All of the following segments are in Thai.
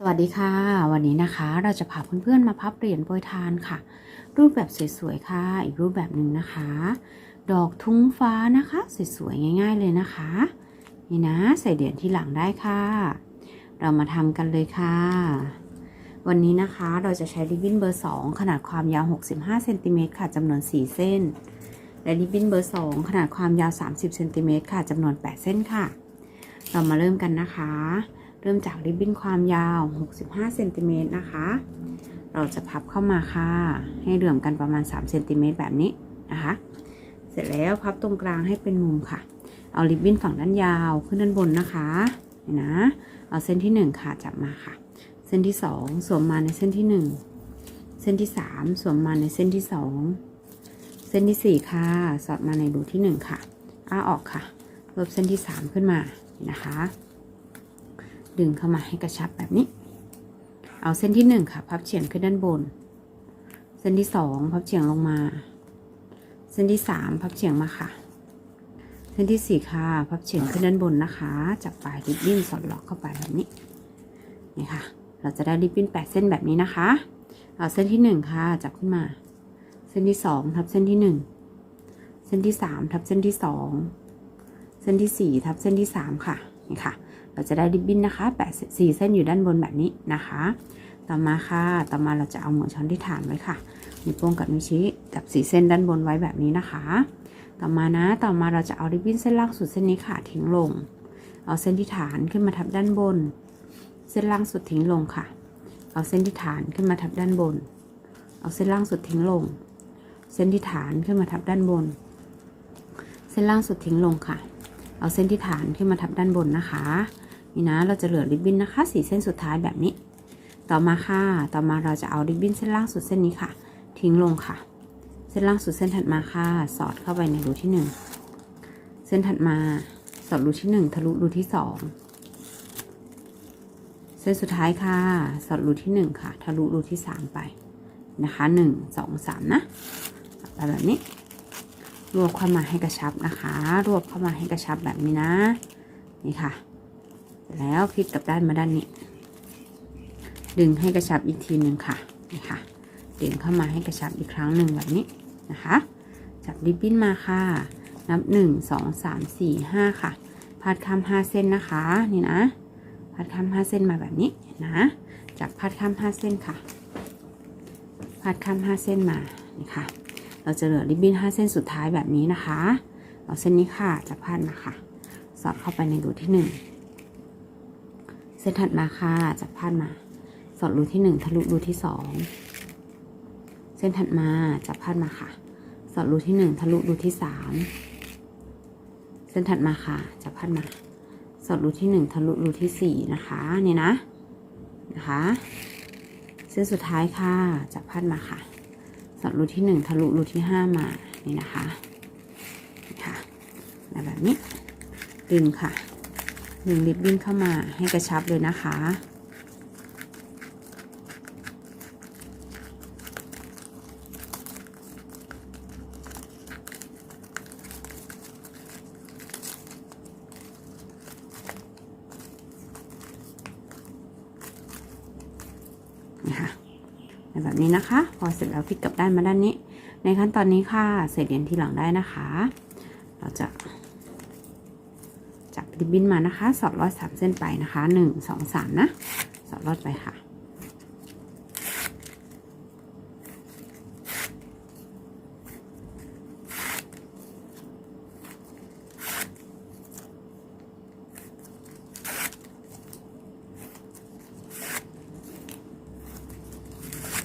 สวัสดีค่ะ วันนี้นะคะเราจะพาเพื่อนๆมาพับเหรียญโปรยทานค่ะ รูปแบบสวยๆค่ะ อีกรูปแบบหนึ่งนะคะ ดอกทุ้งฟ้านะคะสวยๆง่าย ๆเลยนะคะ นี่นะใส่เหรียญที่หลังได้ค่ะ เรามาทำกันเลยค่ะ วันนี้นะคะเราจะใช้ริบบิ้นเบอร์ 2 ขนาดความยาว 65เซนติเมตรค่ะจำนวน 4 เส้น และริบบิ้นเบอร์ 2 ขนาดความยาว 30เซนติเมตรค่ะจำนวน 8 เส้นค่ะ เรามาเริ่มกันนะคะ เริ่มจากริบบิ้นความยาว 65เซนติเมตรนะคะ เราจะพับเข้ามาค่ะ ให้เหลื่อมกันประมาณ3เซนติเมตรแบบนี้นะคะ เสร็จแล้วพับตรงกลางให้เป็นมุมค่ะ เอาริบบิ้นฝั่งด้านยาวขึ้นด้านบนนะคะนี่นะเอาเส้นที่ 1 ค่ะจับมาค่ะ เส้นที่ 2 สวมมาในเส้นที่ 1 เส้นที่ 3 สวมมาในเส้นที่ 2 เส้นที่ 4 ค่ะ สอดมาในรูที่ 1 ค่ะ อ้าออกค่ะเพิ่มเส้นที่ 3 ขึ้นมานี่นะคะ ดึงเข้ามาให้กระชับแบบนี้ เอาเส้นที่หนึ่งค่ะ พับเฉียงขึ้นด้านบน เส้นที่สองพับเฉียงลงมา เส้นที่สามพับเฉียงมาค่ะ เส้นที่สี่ค่ะ พับเฉียงขึ้นด้านบนนะคะ จับปลายริบบิ้นสอดล็อกเข้าไปแบบนี้ นี่ค่ะ เราจะได้ริบบิ้นแปดเส้นแบบนี้นะคะ เอาเส้นที่หนึ่งค่ะ จับขึ้นมา เส้นที่สองทับเส้นที่หนึ่ง เส้นที่สามทับเส้นที่สอง เส้นที่สี่ทับเส้นที่สามค่ะ นี่ค่ะ เราจะได้ริบบิ้นนะคะแปดสี่เส้นอยู่ด้านบนแบบนี้นะคะ ต่อมาค่ะ ต่อมาเราจะเอาหัวช้อนที่ฐานไว้ค่ะนิ้วโป้งกับนิ้วชี้จับสีเส้นด้านบนไว้แบบนี้นะคะ ต่อมานะ ต่อมาเราจะเอาริบบิ้นเส้นล่างสุดเส้นนี้ค่ะทิ้งลง เอาเส้นที่ฐานขึ้นมาทับด้านบน เส้นล่างสุดทิ้งลงค่ะ เอาเส้นที่ฐานขึ้นมาทับด้านบน เอาเส้นล่างสุดทิ้งลง เส้นที่ฐานขึ้นมาทับด้านบน เส้นล่างสุดทิ้งลงค่ะ เอาเส้นที่ฐานขึ้นมาทับด้านบนนะคะ นี่นะเราจะเหลือริบบิ้นนะคะสีเส้นสุดท้ายแบบนี้ ต่อมาค่ะ ต่อมาเราจะเอาริบบิ้นเส้นล่างสุดเส้นนี้ค่ะ ทิ้งลงค่ะ เส้นล่างสุดเส้นถัดมาค่ะ สอดเข้าไปในรูที่หนึ่งเส้นถัดมาสอดรูที่หนึ่งทะลุรูที่สองเส้นสุดท้ายค่ะ สอดรูที่หนึ่งค่ะ ทะลุรูที่สามไปนะคะหนึ่งสองสามนะไปแบบนี้ รวบเข้ามาให้กระชับนะคะ รวบเข้ามาให้กระชับแบบนี้นะ นี่ค่ะ แล้วพลิกกลับด้านมาด้านนี้ ดึงให้กระชับอีกทีหนึ่งค่ะนี่ค่ะ ดึงเข้ามาให้กระชับอีกครั้งหนึ่งแบบนี้นะคะ จับริบบิ้นมาค่ะ นับหนึ่งสองสามสี่ห้าค่ะพาดข้ามห้าเส้นนะคะนี่นะพาดข้ามห้าเส้นมาแบบนี้นะจับพาดข้ามห้าเส้นค่ะพาดข้ามห้าเส้นมานี่ค่ะ เราจะเหลือริบบิ้น5เส้นสุดท้ายแบบนี้นะคะ เอาเส้นนี้ค่ะจะพาดมาค่ะ สอดเข้าไปในรูที่1 เส้นถัดมาค่ะจะพาดมา สอดรูที่1ทะลุรูที่2เส้นถัดมาจะพาดมาค่ะ สอดรูที่1ทะลุรูที่3เส้นถัดมาค่ะจะพาดมา สอดรูที่1ทะลุรูที่4นะคะนี่นะนะคะเส้นสุดท้ายค่ะจะพาดมาค่ะ สอดรูที่หนึ่งทะลุรูที่ห้ามานี่นะคะค่ะแบบนี้ดึงค่ะ ดึงริบบิ้นเข้ามาให้กระชับเลยนะคะนี่ค่ะแบบนี้นะคะ พอเสร็จแล้วพลิกกลับด้านมาด้านนี้ ในขั้นตอนนี้ค่ะใส่เหรียญทีหลังได้นะคะ เราจะ ริบบิ้นมานะคะ สอดรอดสามเส้นไปนะคะหนึ่งสองสามนะ สอดรอดไปค่ะ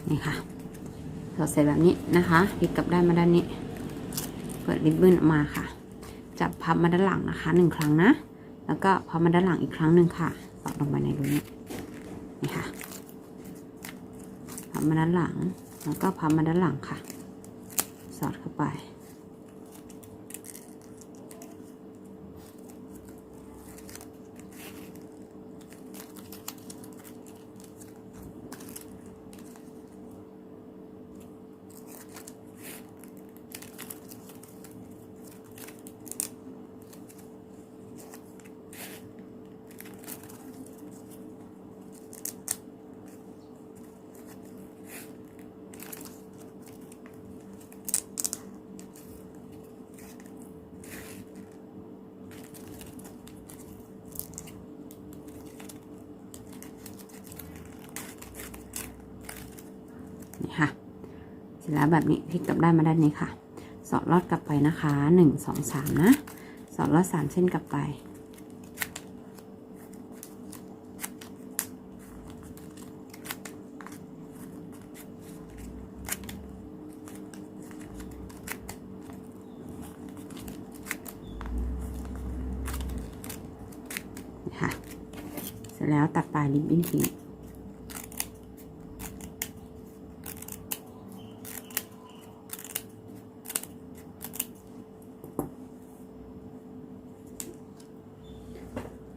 นี่ค่ะ สอดเสร็จแบบนี้นะคะพลิกกลับด้านมาด้านนี้ เปิดริบบิ้นออกมาค่ะ จับพับมาด้านหลังนะคะหนึ่งครั้งนะ แล้วก็พอมาด้านหลังอีกครั้งหนึ่งค่ะสอดลงไปในรูนี้นี่ค่ะพับมาด้านหลัง แล้วก็พับมาด้านหลังค่ะ สอดเข้าไป แล้วแบบนี้พลิกกลับด้านมาด้านนี้ค่ะ สอดลอดกลับไปนะคะหนึ่งสองสามนะ สอดลอดสามเส้นกลับไป ค่ะ เสร็จแล้วตัดปลายริบบิ้นทิ้ง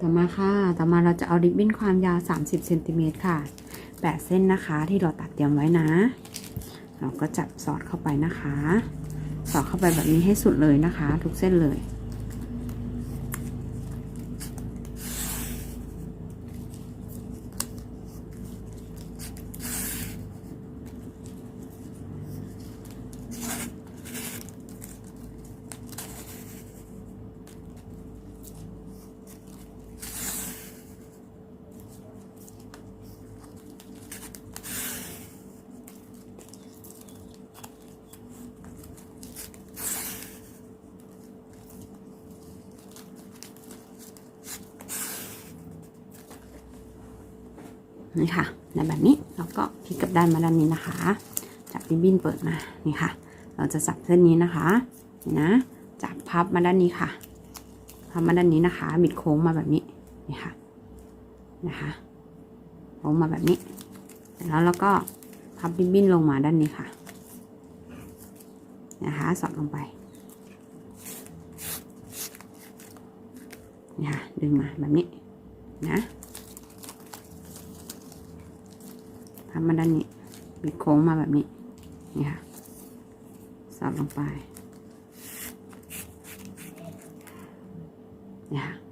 ต่อมาค่ะ ต่อมาเราจะเอาริบบิ้นความยาว 30เซนติเมตรค่ะ8เส้นนะคะที่เราตัดเตรียมไว้นะ เราก็จับสอดเข้าไปนะคะ สอดเข้าไปแบบนี้ให้สุดเลยนะคะ ทุกเส้นเลย นี่ค่ะในแบบนี้เราก็พลิกกลับด้านมาด้านนี้นะคะ จับริบบิ้นเปิดมานี่ค่ะ เราจะจับเส้นนี้นะคะนี่นะจับพับมาด้านนี้ค่ะพับมาด้านนี้นะคะ บิดโค้งมาแบบนี้นี่ค่ะนะคะโค้งมาแบบนี้แล้วเราก็พับริบบิ้นลงมาด้านนี้ค่ะนะคะสอดลงไปนี่ค่ะดึงมาแบบนี้นะ ทำมาด้านนี้บิดโค้งมาแบบนี้นี่ค่ะสอดลงไปนี่ค่ะ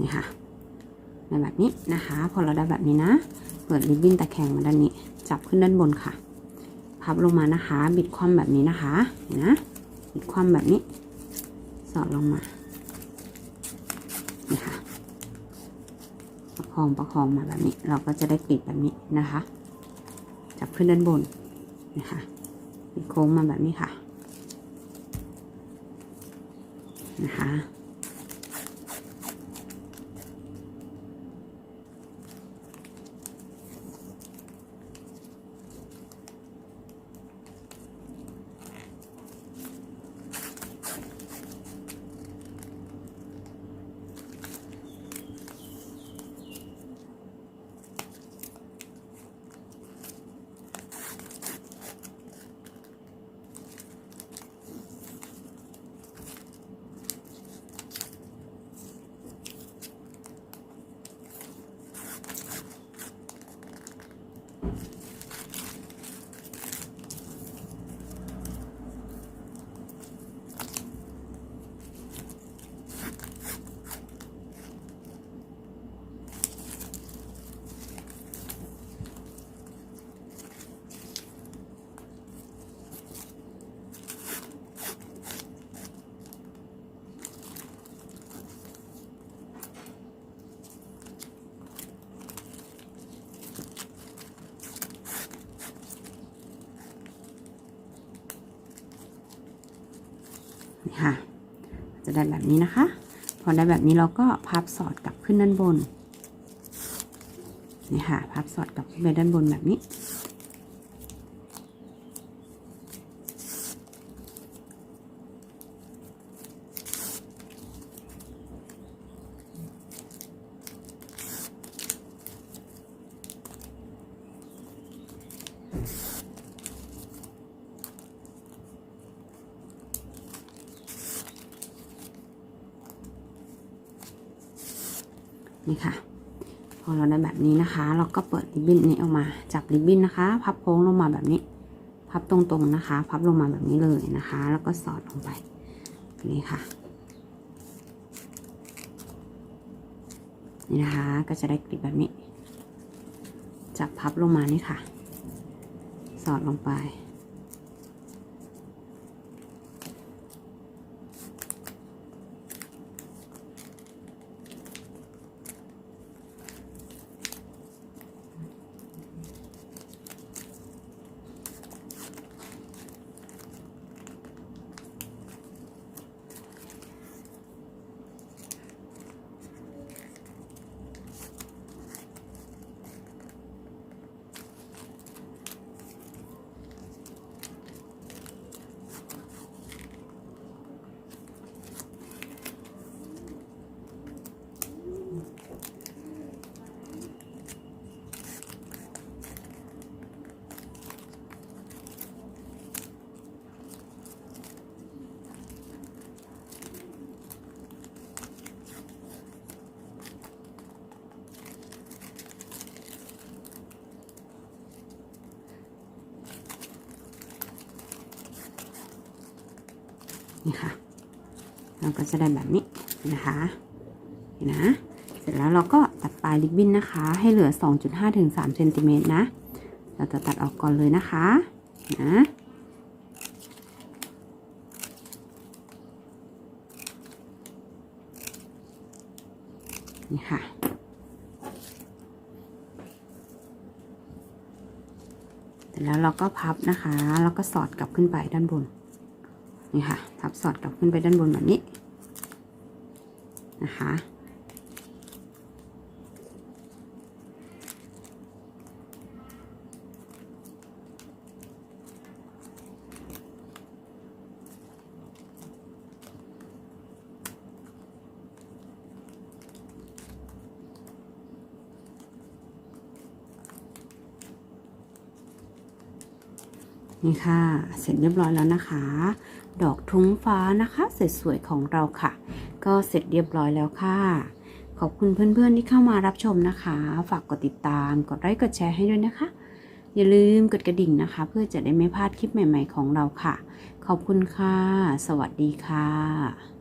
นี่ค่ะในแบบนี้นะคะ พอเราได้แบบนี้นะ เปิดริบบิ้นตะแคงมาด้านนี้ จับขึ้นด้านบนค่ะ พับลงมานะคะ บิดคว่ำแบบนี้นะคะเห็นนะ บิดคว่ำแบบนี้ สอดลงมา นี่ค่ะ ประคองประคองมาแบบนี้ เราก็จะได้กลีบแบบนี้นะคะ จับขึ้นด้านบนนะคะบิดโค้งมาแบบนี้ค่ะ นะคะ นี่ค่ะ จะได้แบบนี้นะคะ พอได้แบบนี้เราก็พับสอดกลับขึ้นด้านบนนี่ค่ะ พับสอดกลับขึ้นไปด้านบนแบบนี้ นี่ค่ะ พอเราได้แบบนี้นะคะ เราก็เปิดริบบิ้นนี้ออกมา จับริบบิ้นนะคะ พับโค้งลงมาแบบนี้ พับตรงๆนะคะ พับลงมาแบบนี้เลยนะคะ แล้วก็สอดลงไปนี่ค่ะ นี่นะคะ ก็จะได้กริบแบบนี้ จับพับลงมานี่ค่ะ สอดลงไป นี่ค่ะ เราก็จะได้แบบนี้นะคะเห็นนะเสร็จแล้วเราก็ตัดปลายริบบิ้นนะคะ ให้เหลือ 2.5ถึง3เซนติเมตรนะ เราจะตัดออกก่อนเลยนะคะนะนี่ค่ะ เสร็จแล้วเราก็พับนะคะ แล้วก็สอดกลับขึ้นไปด้านบน นี่ค่ะพับสอดกลับขึ้นไปด้านบนแบบนี้นะคะ นี่ค่ะ เสร็จเรียบร้อยแล้วนะคะ ดอกทุ้งฟ้านะคะสวยๆของเราค่ะ ก็เสร็จเรียบร้อยแล้วค่ะ ขอบคุณเพื่อนๆที่เข้ามารับชมนะคะ ฝากกดติดตาม กดไลค์กดแชร์ให้ด้วยนะคะ อย่าลืมกดกระดิ่งนะคะ เพื่อจะได้ไม่พลาดคลิปใหม่ ๆ ของเราค่ะ ขอบคุณค่ะ สวัสดีค่ะ